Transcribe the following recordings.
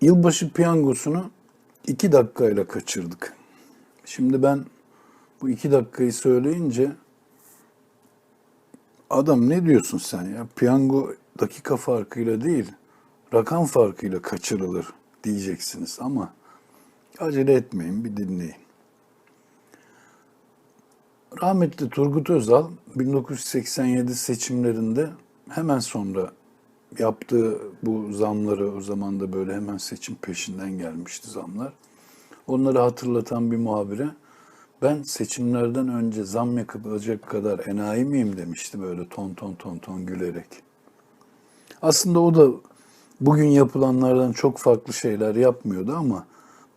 Yılbaşı piyangosunu iki dakikayla kaçırdık. Şimdi ben bu iki dakikayı söyleyince adam ne diyorsun sen ya? Piyango dakika farkıyla değil, rakam farkıyla kaçırılır diyeceksiniz ama acele etmeyin bir dinleyin. Rahmetli Turgut Özal 1987 seçimlerinde hemen sonra yaptığı bu zamları o zaman da böyle hemen seçim peşinden gelmişti zamlar. Onları hatırlatan bir muhabire ben seçimlerden önce zam yapacak kadar enayi miyim demişti böyle ton ton ton ton gülerek. Aslında o da bugün yapılanlardan çok farklı şeyler yapmıyordu ama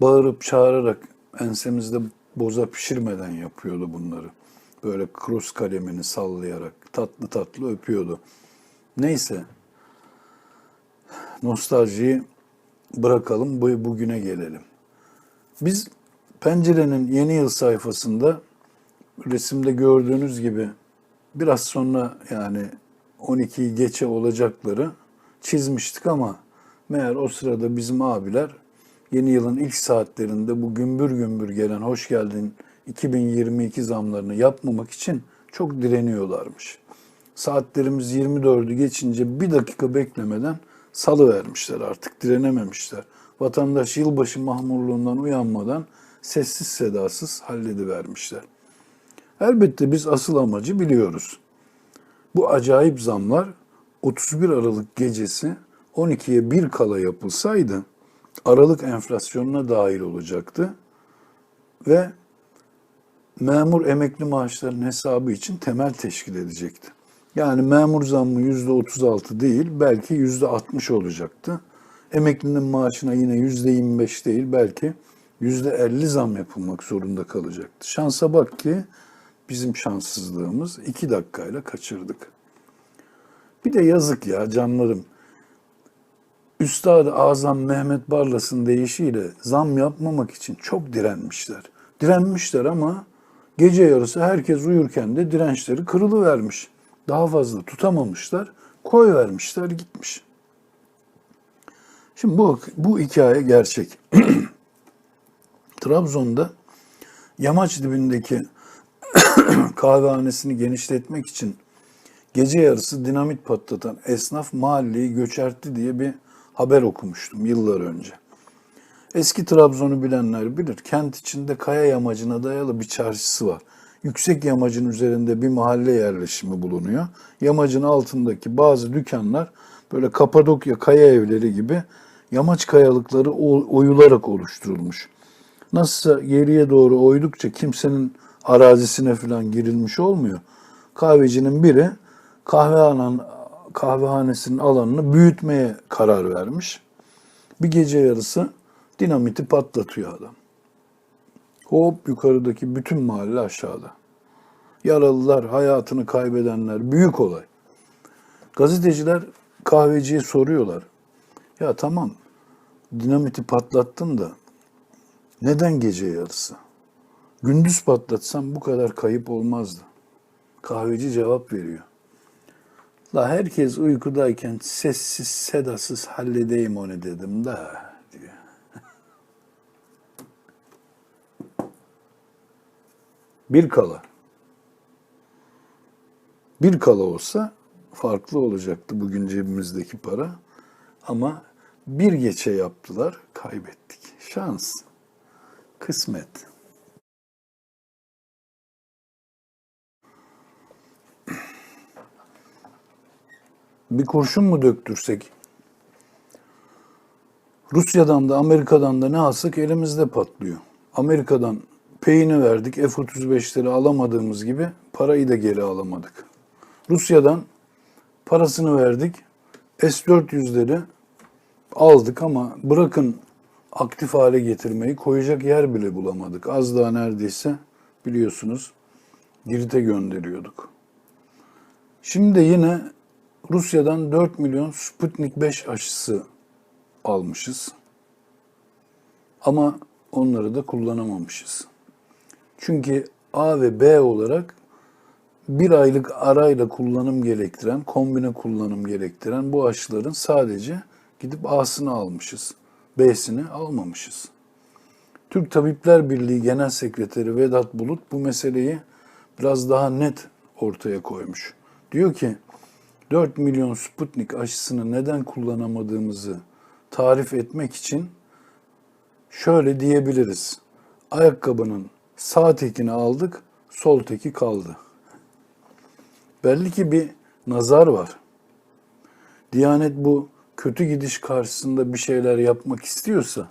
bağırıp çağırarak ensemizde boza pişirmeden yapıyordu bunları. Böyle kruz kalemini sallayarak tatlı tatlı öpüyordu. Neyse nostaljiyi bırakalım bu bugüne gelelim. Biz pencerenin yeni yıl sayfasında resimde gördüğünüz gibi biraz sonra yani 12'yi geçe olacakları çizmiştik ama meğer o sırada bizim abiler yeni yılın ilk saatlerinde bu gümbür gümbür gelen hoş geldin 2022 zamlarını yapmamak için çok direniyorlarmış. Saatlerimiz 24'ü geçince bir dakika beklemeden salı vermişler artık direnememişler. Vatandaş yılbaşı mahmurluğundan uyanmadan sessiz sedasız halledivermişler. Elbette biz asıl amacı biliyoruz. Bu acayip zamlar 31 Aralık gecesi 12'ye bir kala yapılsaydı Aralık enflasyonuna dahil olacaktı ve memur emekli maaşlarının hesabı için temel teşkil edecekti. Yani memur zammı %36 değil belki %60 olacaktı. Emeklinin maaşına yine %25 değil belki %50 zam yapılmak zorunda kalacaktı. Şansa bak ki bizim şanssızlığımız iki dakikayla kaçırdık. Bir de yazık ya canlarım. Üstad-ı Azam Mehmet Barlas'ın deyişiyle zam yapmamak için çok direnmişler. Direnmişler ama gece yarısı herkes uyurken de dirençleri kırılıvermiş. Daha fazla tutamamışlar, koy vermişler gitmiş. Şimdi bu, bu hikaye gerçek. Trabzon'da yamaç dibindeki kahvehanesini genişletmek için gece yarısı dinamit patlatan esnaf mahalleyi göçertti diye bir haber okumuştum yıllar önce. Eski Trabzon'u bilenler bilir. Kent içinde kaya yamacına dayalı bir çarşısı var. Yüksek yamacın üzerinde bir mahalle yerleşimi bulunuyor. Yamacın altındaki bazı dükkanlar böyle Kapadokya kaya evleri gibi yamaç kayalıkları oyularak oluşturulmuş. Nasılsa geriye doğru oydukça kimsenin arazisine falan girilmiş olmuyor. Kahvecinin biri kahvehanen, kahvehanesinin alanını büyütmeye karar vermiş. Bir gece yarısı dinamiti patlatıyor adam. Hop yukarıdaki bütün mahalle aşağıda. Yaralılar, hayatını kaybedenler büyük olay. Gazeteciler kahveciye soruyorlar. Ya tamam dinamiti patlattın da neden gece yarısı? Gündüz patlatsam bu kadar kayıp olmazdı. Kahveci cevap veriyor. La herkes uykudayken sessiz sedasız halledeyim onu dedim da diyor. Bir kala. Bir kala olsa farklı olacaktı bugün cebimizdeki para. Ama bir geçe yaptılar, kaybettik. Şans, kısmet. Bir kurşun mu döktürsek? Rusya'dan da Amerika'dan da ne alsak elimizde patlıyor. Amerika'dan peyini verdik, F-35'leri alamadığımız gibi parayı da geri alamadık. Rusya'dan parasını verdik, S-400'leri aldık ama bırakın aktif hale getirmeyi koyacak yer bile bulamadık. Az daha neredeyse biliyorsunuz Girit'e gönderiyorduk. Şimdi yine Rusya'dan 4 milyon Sputnik 5 aşısı almışız. Ama onları da kullanamamışız. Çünkü A ve B olarak bir aylık arayla kullanım gerektiren, kombine kullanım gerektiren bu aşıların sadece gidip A'sını almışız. B'sini almamışız. Türk Tabipler Birliği Genel Sekreteri Vedat Bulut bu meseleyi biraz daha net ortaya koymuş. Diyor ki 4 milyon Sputnik aşısını neden kullanamadığımızı tarif etmek için şöyle diyebiliriz. Ayakkabının sağ tekini aldık, sol teki kaldı. Belli ki bir nazar var. Diyanet bu kötü gidiş karşısında bir şeyler yapmak istiyorsa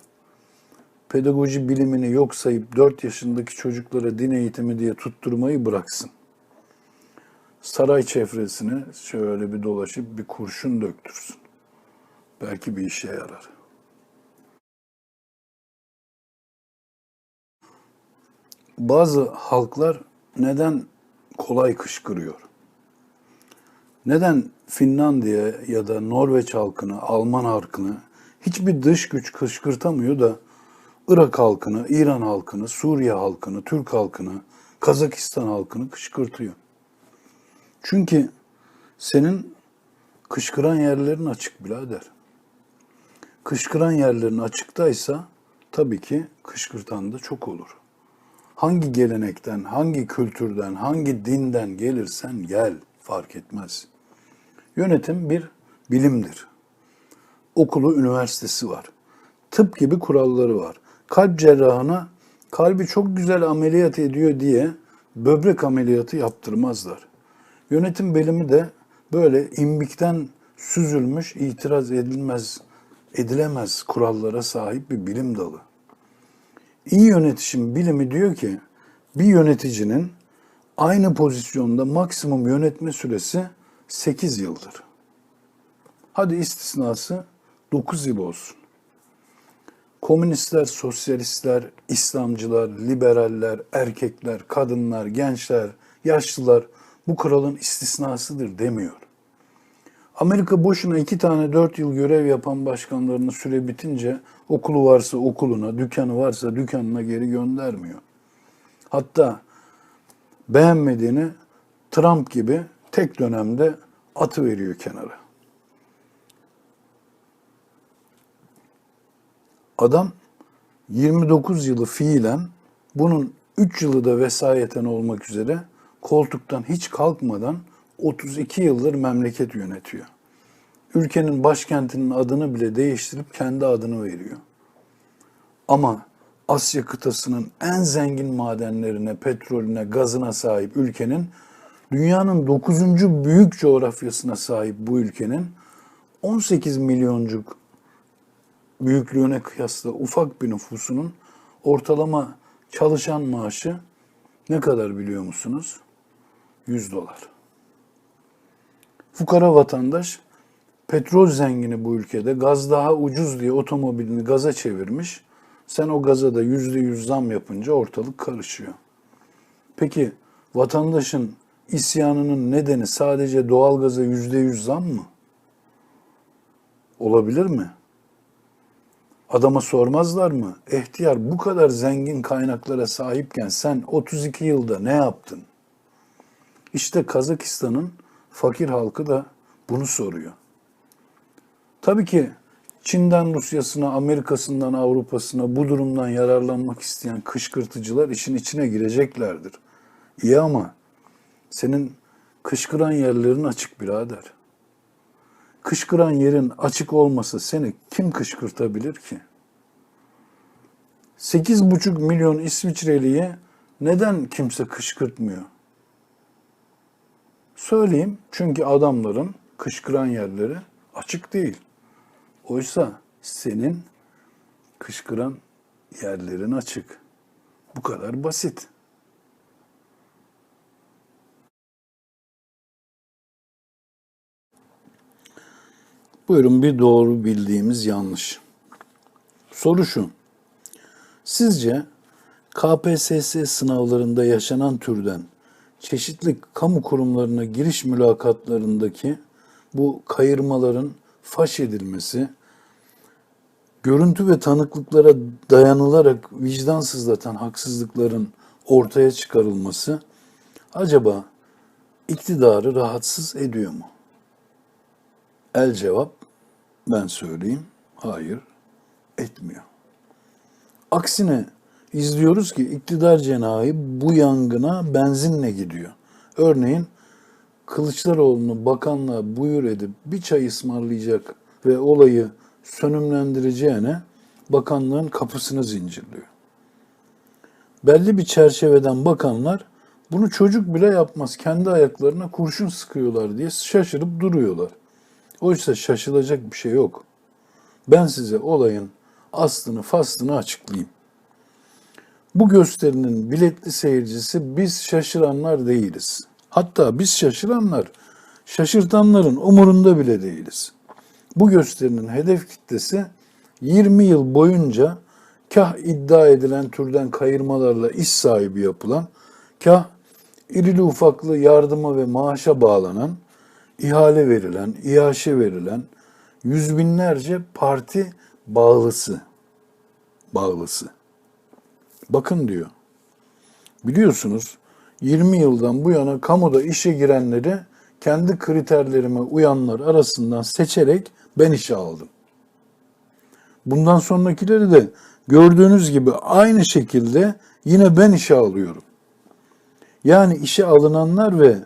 pedagoji bilimini yok sayıp 4 yaşındaki çocuklara din eğitimi diye tutturmayı bıraksın. Saray çevresine şöyle bir dolaşıp bir kurşun döktürsün. Belki bir işe yarar. Bazı halklar neden kolay kışkırıyor? Neden Finlandiya ya da Norveç halkını, Alman halkını hiçbir dış güç kışkırtamıyor da Irak halkını, İran halkını, Suriye halkını, Türk halkını, Kazakistan halkını kışkırtıyor? Çünkü senin kışkıran yerlerin açık birader. Kışkıran yerlerin açıktaysa tabii ki kışkırtan da çok olur. Hangi gelenekten, hangi kültürden, hangi dinden gelirsen gel fark etmez. Yönetim bir bilimdir. Okulu, üniversitesi var. Tıp gibi kuralları var. Kalp cerrahına kalbi çok güzel ameliyat ediyor diye böbrek ameliyatı yaptırmazlar. Yönetim bilimi de böyle imbikten süzülmüş, itiraz edilmez, edilemez kurallara sahip bir bilim dalı. İyi yönetişim bilimi diyor ki bir yöneticinin aynı pozisyonda maksimum yönetme süresi 8 yıldır. Hadi istisnası 9 yıl olsun. Komünistler, sosyalistler, İslamcılar, liberaller, erkekler, kadınlar, gençler, yaşlılar bu kralın istisnasıdır demiyor. Amerika boşuna iki tane dört yıl görev yapan başkanlarının süre bitince okulu varsa okuluna, dükkanı varsa dükkanına geri göndermiyor. Hatta beğenmediğini Trump gibi tek dönemde atı veriyor kenara. Adam 29 yılı fiilen bunun 3 yılı da vesayeten olmak üzere koltuktan hiç kalkmadan 32 yıldır memleket yönetiyor. Ülkenin başkentinin adını bile değiştirip kendi adını veriyor. Ama Asya kıtasının en zengin madenlerine, petrolüne, gazına sahip ülkenin dünyanın 9. büyük coğrafyasına sahip bu ülkenin 18 milyoncuk büyüklüğüne kıyasla ufak bir nüfusunun ortalama çalışan maaşı ne kadar biliyor musunuz? 100 dolar. Fukara vatandaş petrol zengini bu ülkede gaz daha ucuz diye otomobilini gaza çevirmiş. Sen o gaza da yüzde yüz zam yapınca ortalık karışıyor. Peki vatandaşın isyanının nedeni sadece doğalgaza yüzde yüz zam mı? Olabilir mi? Adama sormazlar mı? Ehtiyar bu kadar zengin kaynaklara sahipken sen 32 yılda ne yaptın? İşte Kazakistan'ın fakir halkı da bunu soruyor. Tabii ki Çin'den Rusya'sına, Amerika'sından Avrupa'sına bu durumdan yararlanmak isteyen kışkırtıcılar işin içine gireceklerdir. İyi ama senin kışkıran yerlerin açık birader. Kışkıran yerin açık olmasa seni kim kışkırtabilir ki? 8,5 milyon İsviçreliye neden kimse kışkırtmıyor? Söyleyeyim çünkü adamların kışkıran yerleri açık değil. Oysa senin kışkıran yerlerin açık. Bu kadar basit. Buyurun bir doğru bildiğimiz yanlış. Soru şu. Sizce KPSS sınavlarında yaşanan türden çeşitli kamu kurumlarına giriş mülakatlarındaki bu kayırmaların faş edilmesi, görüntü ve tanıklıklara dayanılarak vicdan sızlatan haksızlıkların ortaya çıkarılması acaba iktidarı rahatsız ediyor mu? El cevap ben söyleyeyim. Hayır, etmiyor. Aksine izliyoruz ki iktidar cenahı bu yangına benzinle gidiyor. Örneğin Kılıçdaroğlu'nu bakanlığa buyur edip bir çay ısmarlayacak ve olayı sönümlendireceğine bakanlığın kapısını zincirliyor. Belli bir çerçeveden bakanlar bunu çocuk bile yapmaz. Kendi ayaklarına kurşun sıkıyorlar diye şaşırıp duruyorlar. Oysa şaşılacak bir şey yok. Ben size olayın aslını faslını açıklayayım. Bu gösterinin biletli seyircisi biz şaşıranlar değiliz. Hatta biz şaşıranlar, şaşırtanların umurunda bile değiliz. Bu gösterinin hedef kitlesi 20 yıl boyunca kah iddia edilen türden kayırmalarla iş sahibi yapılan, kah irili ufaklı yardıma ve maaşa bağlanan, ihale verilen, iaşe verilen yüz binlerce parti bağlısı. Bağlısı. Bakın diyor. Biliyorsunuz 20 yıldan bu yana kamuda işe girenleri kendi kriterlerime uyanlar arasından seçerek ben işe aldım. Bundan sonrakileri de gördüğünüz gibi aynı şekilde yine ben işe alıyorum. Yani işe alınanlar ve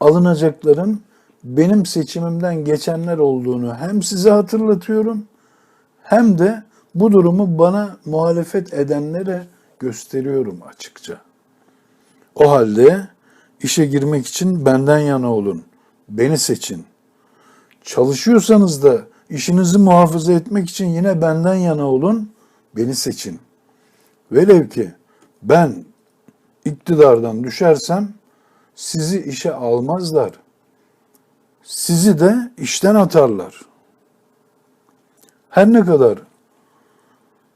alınacakların benim seçimimden geçenler olduğunu hem size hatırlatıyorum hem de bu durumu bana muhalefet edenlere gösteriyorum açıkça. O halde işe girmek için benden yana olun. Beni seçin. Çalışıyorsanız da işinizi muhafaza etmek için yine benden yana olun. Beni seçin. Velev ki ben iktidardan düşersem sizi işe almazlar. Sizi de işten atarlar. Her ne kadar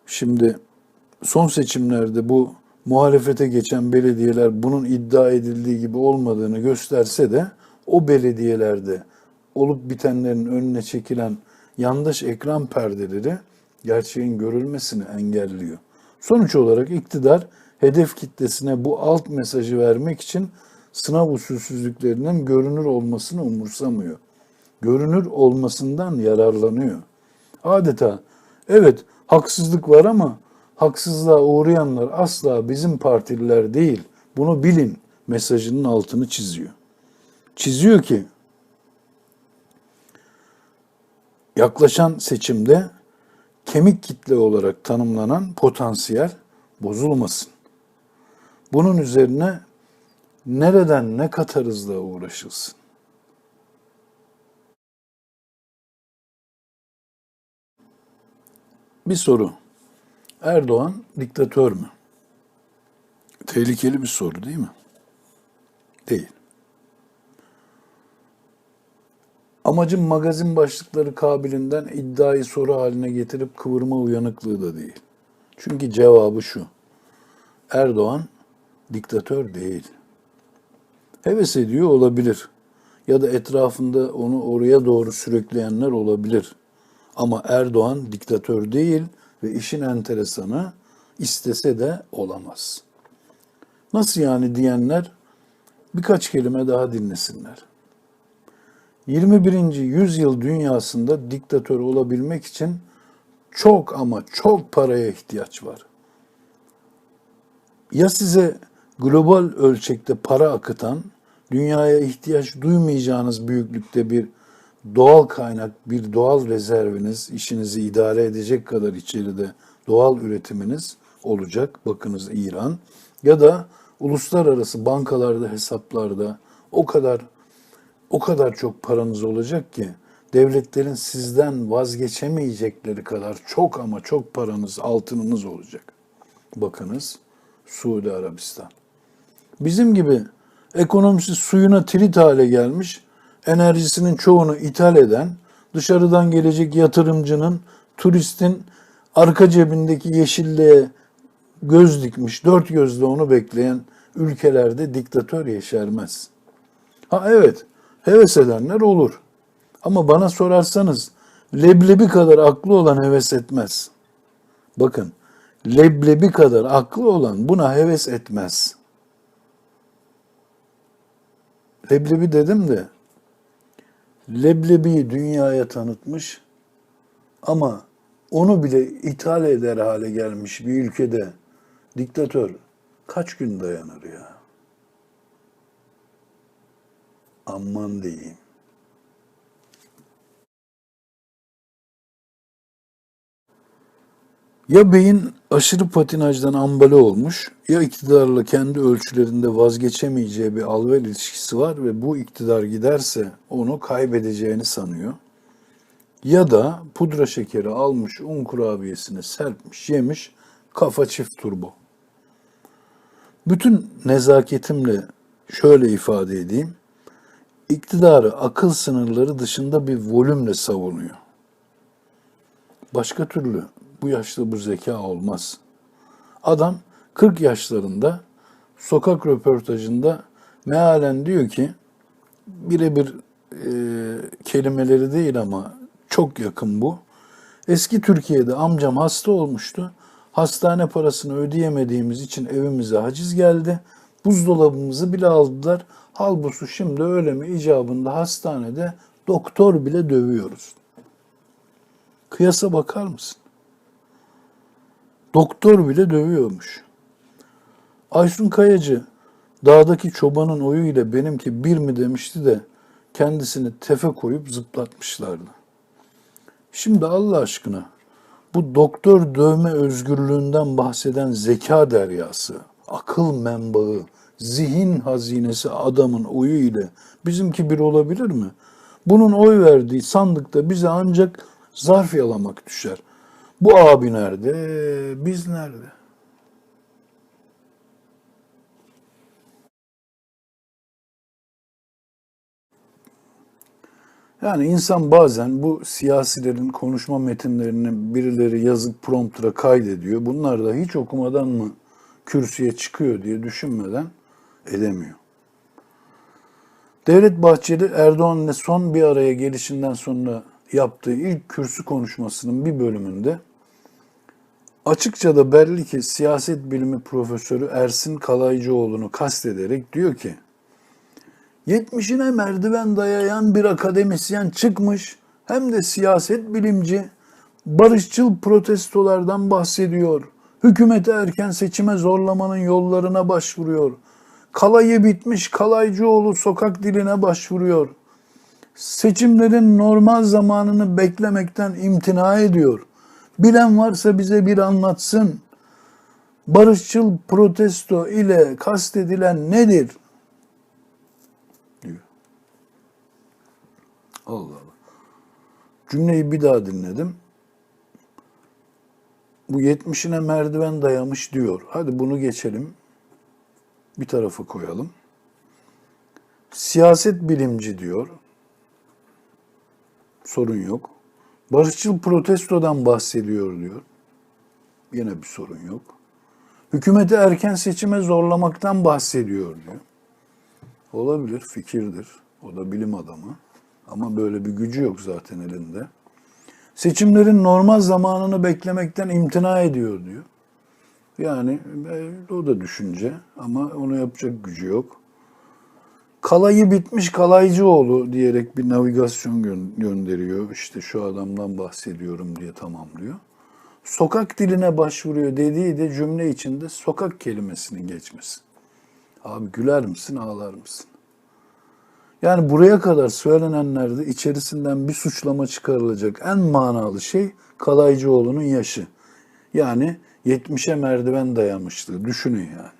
şimdi son seçimlerde bu muhalefete geçen belediyeler bunun iddia edildiği gibi olmadığını gösterse de o belediyelerde olup bitenlerin önüne çekilen yandaş ekran perdeleri gerçeğin görülmesini engelliyor. Sonuç olarak iktidar hedef kitlesine bu alt mesajı vermek için sınav usulsüzlüklerinin görünür olmasını umursamıyor. Görünür olmasından yararlanıyor. Adeta evet haksızlık var ama haksızlığa uğrayanlar asla bizim partililer değil. Bunu bilin mesajının altını çiziyor. Çiziyor ki yaklaşan seçimde kemik kitle olarak tanımlanan potansiyel bozulmasın. Bunun üzerine nereden ne katarızla uğraşılsın. Bir soru. Erdoğan diktatör mü? Tehlikeli bir soru değil mi? Değil. Amacım magazin başlıkları kabilinden iddiayı soru haline getirip kıvırma uyanıklığı da değil. Çünkü cevabı şu. Erdoğan diktatör değil. Heves ediyor olabilir. Ya da etrafında onu oraya doğru sürükleyenler olabilir. Ama Erdoğan diktatör değil ve işin enteresanı istese de olamaz. Nasıl yani diyenler birkaç kelime daha dinlesinler. 21. yüzyıl dünyasında diktatör olabilmek için çok ama çok paraya ihtiyaç var. Ya size global ölçekte para akıtan, dünyaya ihtiyaç duymayacağınız büyüklükte bir doğal kaynak, bir doğal rezerviniz, işinizi idare edecek kadar içeride doğal üretiminiz olacak. Bakınız İran. Ya da uluslararası bankalarda, hesaplarda o kadar o kadar çok paranız olacak ki devletlerin sizden vazgeçemeyecekleri kadar çok ama çok paranız, altınınız olacak. Bakınız Suudi Arabistan. Bizim gibi ekonomisi suyuna tirit hale gelmiş, enerjisinin çoğunu ithal eden, dışarıdan gelecek yatırımcının, turistin arka cebindeki yeşilliğe göz dikmiş, dört gözle onu bekleyen ülkelerde diktatör yeşermez. Ha evet, heves edenler olur. Ama bana sorarsanız leblebi kadar aklı olan heves etmez. Bakın, leblebi kadar aklı olan buna heves etmez. Leblebi dedim de leblebiyi dünyaya tanıtmış ama onu bile ithal eder hale gelmiş bir ülkede diktatör kaç gün dayanır ya? Aman diyeyim. Ya beyin aşırı patinajdan ambale olmuş, ya iktidarla kendi ölçülerinde vazgeçemeyeceği bir alver ilişkisi var ve bu iktidar giderse onu kaybedeceğini sanıyor. Ya da pudra şekeri almış, un kurabiyesine serpmiş, yemiş, kafa çift turbo. Bütün nezaketimle şöyle ifade edeyim. İktidarı akıl sınırları dışında bir volümle savunuyor. Başka türlü bu yaşta bu zeka olmaz. Adam 40 yaşlarında sokak röportajında mealen diyor ki birebir e, kelimeleri değil ama çok yakın bu. Eski Türkiye'de amcam hasta olmuştu. Hastane parasını ödeyemediğimiz için evimize haciz geldi. Buzdolabımızı bile aldılar. Halbuki şimdi öyle mi icabında hastanede doktor bile dövüyoruz. Kıyasa bakar mısın? Doktor bile dövüyormuş. Aysun Kayacı dağdaki çobanın oyu ile benimki bir mi demişti de kendisini tefe koyup zıplatmışlardı. Şimdi Allah aşkına bu doktor dövme özgürlüğünden bahseden zeka deryası, akıl menbaı, zihin hazinesi adamın oyu ile bizimki bir olabilir mi? Bunun oy verdiği sandıkta bize ancak zarf yalamak düşer. Bu abi nerede? Biz nerede? Yani insan bazen bu siyasilerin konuşma metinlerini birileri yazıp promptura kaydediyor. Bunlar da hiç okumadan mı kürsüye çıkıyor diye düşünmeden edemiyor. Devlet Bahçeli Erdoğan'la son bir araya gelişinden sonra yaptığı ilk kürsü konuşmasının bir bölümünde açıkça da belli ki siyaset bilimi profesörü Ersin Kalaycıoğlu'nu kastederek diyor ki 70'ine merdiven dayayan bir akademisyen çıkmış hem de siyaset bilimci barışçıl protestolardan bahsediyor. Hükümeti erken seçime zorlamanın yollarına başvuruyor. Kalayı bitmiş Kalaycıoğlu sokak diline başvuruyor. Seçimlerin normal zamanını beklemekten imtina ediyor. Bilen varsa bize bir anlatsın. Barışçıl protesto ile kastedilen nedir? diyor. Allah Allah. Cümleyi bir daha dinledim. Bu 70'ine merdiven dayamış diyor. Hadi bunu geçelim. Bir tarafa koyalım. Siyaset bilimci diyor. Sorun yok. Barışçıl protestodan bahsediyor diyor. Yine bir sorun yok. Hükümeti erken seçime zorlamaktan bahsediyor diyor. Olabilir, fikirdir. O da bilim adamı. Ama böyle bir gücü yok zaten elinde. Seçimlerin normal zamanını beklemekten imtina ediyor diyor. Yani e, o da düşünce ama onu yapacak gücü yok. Kalayı bitmiş Kalaycıoğlu diyerek bir navigasyon gö- gönderiyor. İşte şu adamdan bahsediyorum diye tamamlıyor. Sokak diline başvuruyor dediği de cümle içinde sokak kelimesinin geçmesi. Abi güler misin ağlar mısın? Yani buraya kadar söylenenlerde içerisinden bir suçlama çıkarılacak en manalı şey Kalaycıoğlu'nun yaşı. Yani 70'e merdiven dayamışlığı. Düşünün yani.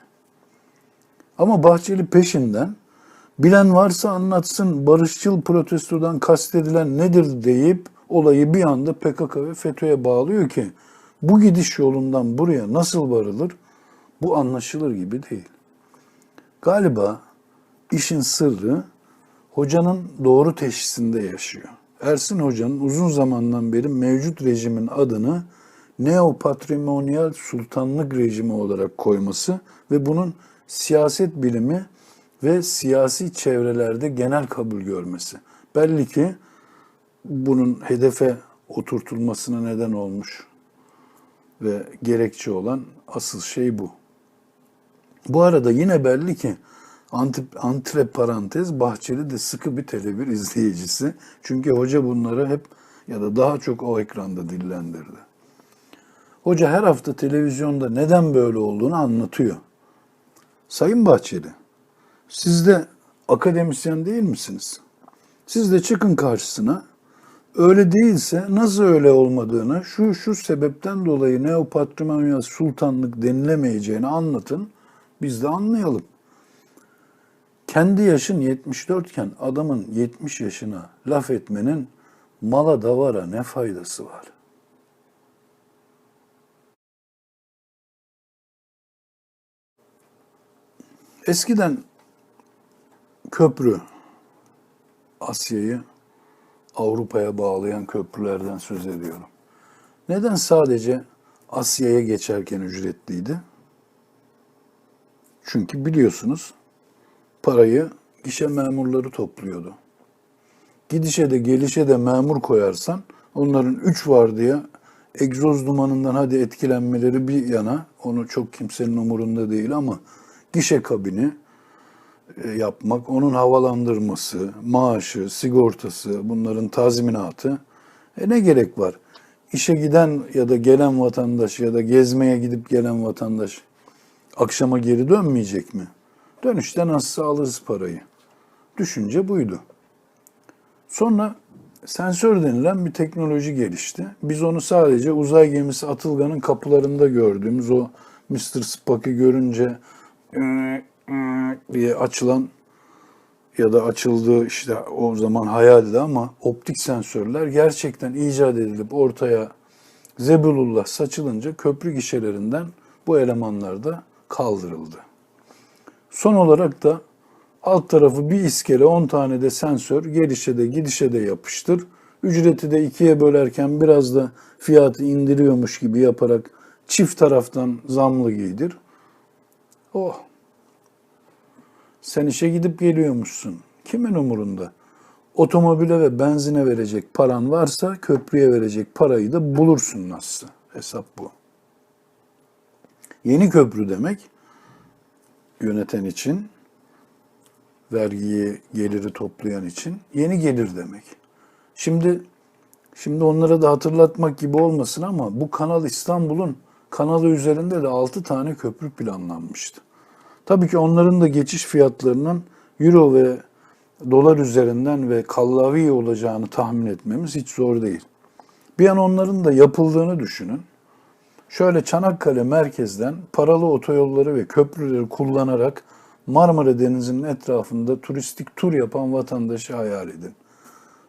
Ama Bahçeli peşinden bilen varsa anlatsın barışçıl protestodan kastedilen nedir deyip olayı bir anda PKK ve FETÖ'ye bağlıyor ki bu gidiş yolundan buraya nasıl varılır bu anlaşılır gibi değil. Galiba işin sırrı hocanın doğru teşhisinde yaşıyor. Ersin Hoca'nın uzun zamandan beri mevcut rejimin adını neopatrimonyal sultanlık rejimi olarak koyması ve bunun siyaset bilimi ve siyasi çevrelerde genel kabul görmesi. Belli ki bunun hedefe oturtulmasına neden olmuş ve gerekçe olan asıl şey bu. Bu arada yine belli ki antre parantez Bahçeli de sıkı bir televizyon izleyicisi. Çünkü hoca bunları hep ya da daha çok o ekranda dillendirdi. Hoca her hafta televizyonda neden böyle olduğunu anlatıyor. Sayın Bahçeli, siz de akademisyen değil misiniz? Siz de çıkın karşısına. Öyle değilse nasıl öyle olmadığını, şu şu sebepten dolayı neopatrimonyal sultanlık denilemeyeceğini anlatın. Biz de anlayalım. Kendi yaşın 74 iken adamın 70 yaşına laf etmenin mala davara ne faydası var? Eskiden köprü Asya'yı Avrupa'ya bağlayan köprülerden söz ediyorum. Neden sadece Asya'ya geçerken ücretliydi? Çünkü biliyorsunuz parayı gişe memurları topluyordu. Gidişe de gelişe de memur koyarsan onların üç var diye egzoz dumanından hadi etkilenmeleri bir yana onu çok kimsenin umurunda değil ama gişe kabini e, yapmak, onun havalandırması, maaşı, sigortası, bunların tazminatı e ne gerek var? İşe giden ya da gelen vatandaş ya da gezmeye gidip gelen vatandaş akşama geri dönmeyecek mi? Dönüşte nasılsa alırız parayı. Düşünce buydu. Sonra sensör denilen bir teknoloji gelişti. Biz onu sadece uzay gemisi Atılgan'ın kapılarında gördüğümüz o Mr. Spock'ı görünce diye açılan ya da açıldığı işte o zaman hayaldi ama optik sensörler gerçekten icat edilip ortaya Zebulullah saçılınca köprü gişelerinden bu elemanlar da kaldırıldı. Son olarak da alt tarafı bir iskele 10 tane de sensör gelişe de gidişe de yapıştır. Ücreti de ikiye bölerken biraz da fiyatı indiriyormuş gibi yaparak çift taraftan zamlı giydir. Oh. Sen işe gidip geliyormuşsun. Kimin umurunda? Otomobile ve benzine verecek paran varsa köprüye verecek parayı da bulursun nasıl. Hesap bu. Yeni köprü demek yöneten için, vergiyi, geliri toplayan için yeni gelir demek. Şimdi şimdi onlara da hatırlatmak gibi olmasın ama bu Kanal İstanbul'un kanalı üzerinde de 6 tane köprü planlanmıştı. Tabii ki onların da geçiş fiyatlarının euro ve dolar üzerinden ve kallavi olacağını tahmin etmemiz hiç zor değil. Bir an onların da yapıldığını düşünün. Şöyle Çanakkale merkezden paralı otoyolları ve köprüleri kullanarak Marmara Denizi'nin etrafında turistik tur yapan vatandaşı hayal edin.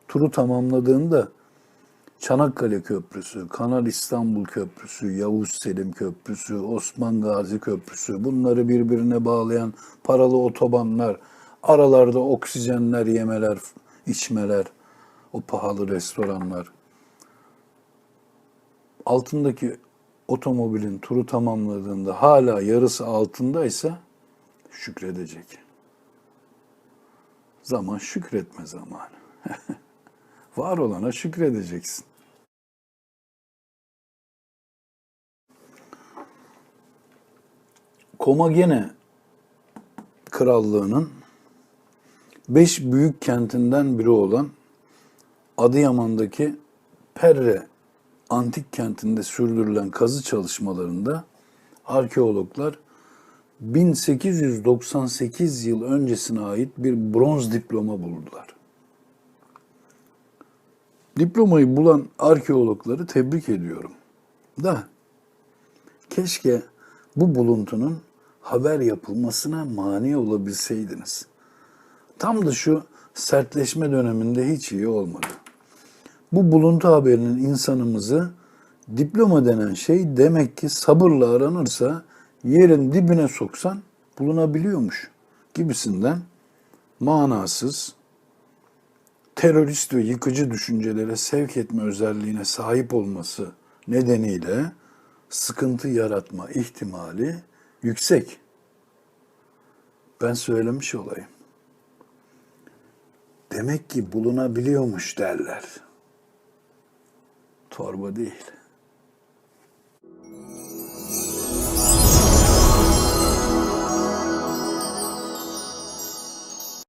Turu tamamladığında Çanakkale Köprüsü, Kanal İstanbul Köprüsü, Yavuz Selim Köprüsü, Osman Gazi Köprüsü, bunları birbirine bağlayan paralı otobanlar, aralarda oksijenler, yemeler, içmeler, o pahalı restoranlar. Altındaki otomobilin turu tamamladığında hala yarısı altındaysa şükredecek. Zaman şükretme zamanı. Var olana şükredeceksin. Komagene Krallığı'nın beş büyük kentinden biri olan Adıyaman'daki Perre antik kentinde sürdürülen kazı çalışmalarında arkeologlar 1898 yıl öncesine ait bir bronz diploma buldular. Diplomayı bulan arkeologları tebrik ediyorum. Da keşke bu buluntunun haber yapılmasına mani olabilseydiniz. Tam da şu sertleşme döneminde hiç iyi olmadı. Bu buluntu haberinin insanımızı diploma denen şey demek ki sabırla aranırsa yerin dibine soksan bulunabiliyormuş gibisinden manasız, terörist ve yıkıcı düşüncelere sevk etme özelliğine sahip olması nedeniyle sıkıntı yaratma ihtimali yüksek. Ben söylemiş olayım. Demek ki bulunabiliyormuş derler. Torba değil.